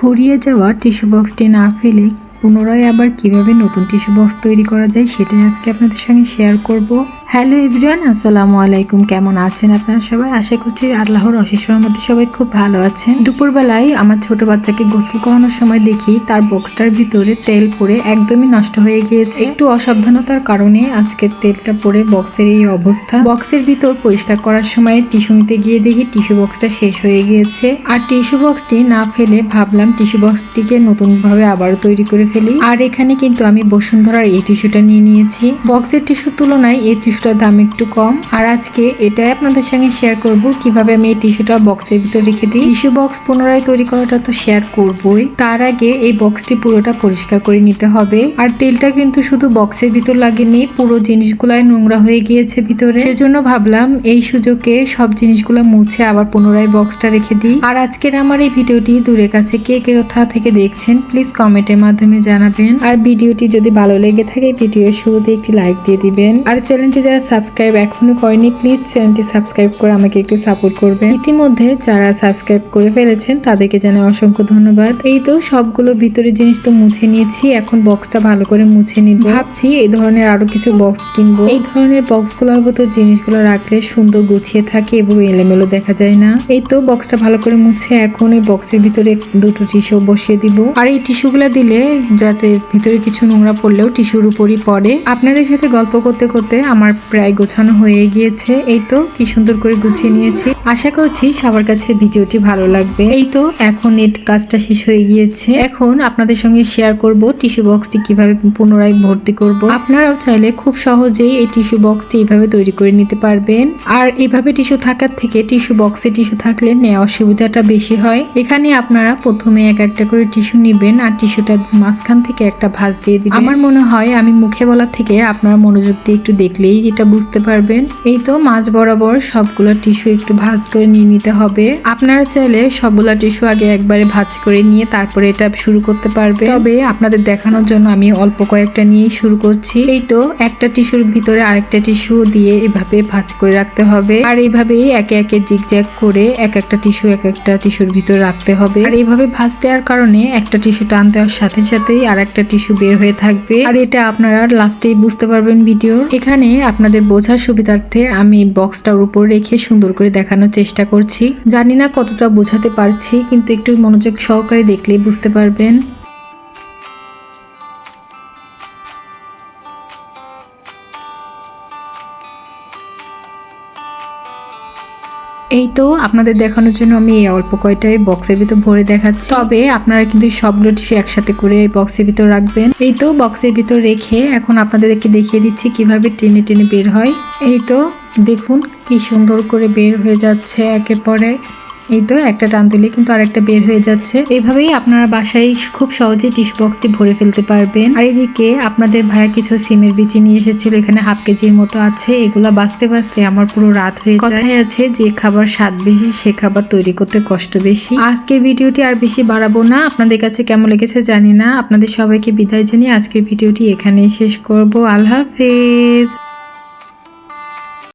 ফুরিয়ে যাওয়া টিস্যু বক্সটি না ফেলে পুনরায় আবার কীভাবে নতুন টিস্যু বক্স তৈরি করা যায় সেটাই আজকে আপনাদের সঙ্গে শেয়ার করব। হ্যালো এভরিওয়ান, আসসালামু আলাইকুম। কেমন আছেন আপনারা সবাই? আশা করছি আল্লাহর অশেষ মধ্যে সবাই খুব ভালো আছেন। দুপুরবেলায় আমার ছোট বাচ্চাকে গোসল করানোর সময় দেখি তার বক্সটার ভিতরে তেল পড়ে একদমই নষ্ট হয়ে গিয়েছে। একটু অসাবধানতার কারণে আজকে তেলটা পড়ে বক্সের এই অবস্থা। বক্সের ভিতর পরিষ্কার করার সময় টিস্যু নিতে গিয়ে দেখি টিস্যু বক্সটা শেষ হয়ে গিয়েছে। আর টিস্যু বক্সটি না ফেলে ভাবলাম টিস্যু বক্সটিকে নতুনভাবে আবারও তৈরি করে ফেলি। আর এখানে কিন্তু আমি বসুন্ধরার এই টিস্যুটা নিয়ে নিয়েছি। বক্সের টিস্যুর তুলনায় এই টিস্যুটার দাম একটু কম। আর আজকে এটাই আপনাদের সঙ্গে শেয়ার করব, কীভাবে আমি এই টিস্যুটা বক্সের ভিতর রেখে দিই। টিস্যু বক্স পুনরায় তৈরি করাটা তো শেয়ার করবই। তার আগে এই বক্সটি পুরোটা পরিষ্কার করে নিতে হবে। আর তেলটা কিন্তু শুধু বক্সের ভিতর লাগেনি, পুরো জিনিসগুলাই নোংরা হয়ে গিয়েছে ভিতরে। সেজন্য ভাবলাম এই সুযোগে সব জিনিসগুলো মুছে আবার পুনরায় বক্সটা রেখে দিই। আর আজকের আমার এই ভিডিওটি দূরে কাছে কে কে কোথা থেকে দেখছেন প্লিজ কমেন্টের মাধ্যমে জানাবেন। আর ভিডিওটি যদি ভালো লেগে থাকে, ভিডিওর শুরুতে একটি লাইক দিয়ে দিবেন। আর চ্যানেলটি যারা সাবস্ক্রাইব এখনও করেনি প্লিজ চ্যানেলটি সাবস্ক্রাইব করে আমাকে একটু সাপোর্ট করবেন ইতিমধ্যে যারা সাবস্ক্রাইব করে ফেলেছেন, তাদেরকে জানাই অসংখ্য ধন্যবাদ। এই তো সবগুলো ভিতরে জিনিস তো মুছে নিয়েছি, এখন বক্সটা ভালো করে মুছে নিব। ভাবছি এই ধরনের আরও কিছু বক্স কিনবো। এই ধরনের বক্সগুলোর মতো জিনিসগুলো রাখলে সুন্দর গুছিয়ে থাকে এবং এলোমেলো দেখা যায় না। এই তো বক্সটা ভালো করে মুছে, এখন এই বক্সের ভিতরে দুটো টিস্যু বসিয়ে দিব। আর এই টিস্যুগুলো দিলে যাতে ভিতরে কিছু নোংরা পড়লেও টিস্যুর উপরই পড়ে। আপনাদের সাথে গল্প করতে করতে আমার প্রায় গোছানো হয়ে গিয়েছে। এই তো, কি সুন্দর করে গুছিয়ে নিয়েছি। আশা করছি সবার কাছে ভিডিওটি ভালো লাগবে। এই তো, এখন নেট কাজটা শেষ হয়ে গিয়েছে। এখন আপনাদের সঙ্গে শেয়ার করব টিস্যু বক্সটি কীভাবে পুনরায় ভর্তি করব। আপনারাও চাইলে খুব সহজেই এই টিস্যু বক্সটি এইভাবে তৈরি করে নিতে পারবেন। আর এইভাবে টিস্যু থাকার থেকে টিস্যু বক্সে টিস্যু থাকলে নেওয়ার সুবিধাটা বেশি হয়। এখানে আপনারা প্রথমে এক একটা করে টিস্যু নেবেন আর টিস্যুটা মাঝখান থেকে একটা ভাঁজ দিয়ে দিবেন। আমার মনে হয় আমি মুখে বলার থেকে আপনারা মনোযোগ দিয়ে একটু দেখলেই এটা বুঝতে পারবেন। এই তো মাঝ বরাবর সবগুলো টিস্যু একটু ভাঁজ করে নিয়ে নিতে হবে। আপনারা চাইলে সবগুলা টিস্যু আগে একবারে ভাঁজ করে নিয়ে তারপরে এটা শুরু করতে পারবে তবে আপনাদের দেখানোর জন্য আমি অল্প কয়েকটা নিয়ে শুরু করছি। এই তো একটা টিস্যুর ভিতরে আরেকটা টিস্যু দিয়ে এভাবে ভাঁজ করে রাখতে হবে। আর এইভাবেই একে একে জিগজ্যাগ করে এক একটা টিস্যু এক একটা টিস্যুর ভিতরে রাখতে হবে। আর এইভাবে ভাজ দেওয়ার কারণে একটা টিস্যু টান দেওয়ার সাথে সাথেই আর একটা টিস্যু বের হয়ে থাকবে। আর এটা আপনারা লাস্টেই বুঝতে পারবেন ভিডিও এখানে আপনাদের বোঝার সুবিধার্থে আমি বক্সটার উপর রেখে সুন্দর করে দেখানোর চেষ্টা করছি। জানি না কতটা বোঝাতে পারছি, কিন্তু একটু মনোযোগ সহকারে দেখলেই বুঝতে পারবেন। এই তো আপনাদের দেখানোর জন্য আমি এই অল্প কয়টাই বক্সের ভিতর ভরে দেখাচ্ছি। তবে আপনারা কিন্তু সবগুলো টিস্যু একসাথে করে বক্সের ভিতর রাখবেন। এই তো বক্সের ভিতর রেখে এখন আপনাদেরকে দেখিয়ে দিচ্ছি কীভাবে টেনে টেনে বের হয়। এই তো দেখুন কি সুন্দর করে বের হয়ে যাচ্ছে একে পরে এই তো, একটা টান দিলে কিন্তু আরেকটা বের হয়ে যাচ্ছে। এইভাবেই আপনারা বাসায় খুব সহজে টিস্যু বক্সটি ভরে ফেলতে পারবেন। আর এদিকে আপনাদের ভাইয়া কিছু সিমের বিচি নিয়ে এসেছিল, এখানে হাফ কেজির মতো আছে। এগুলা বাঁচতে বাঁচতে আমার পুরো রাত হয়ে কথায় আছে যে, খাবার স্বাদ বেশি, সে খাবার তৈরি করতে কষ্ট বেশি। আজকের ভিডিওটি আর বেশি বাড়াবো না। আপনাদের কাছে কেমন লেগেছে জানি না। আপনাদের সবাইকে বিদায় জানিয়ে আজকের ভিডিওটি এখানেই শেষ করব। আল্লাহ হাফেজ।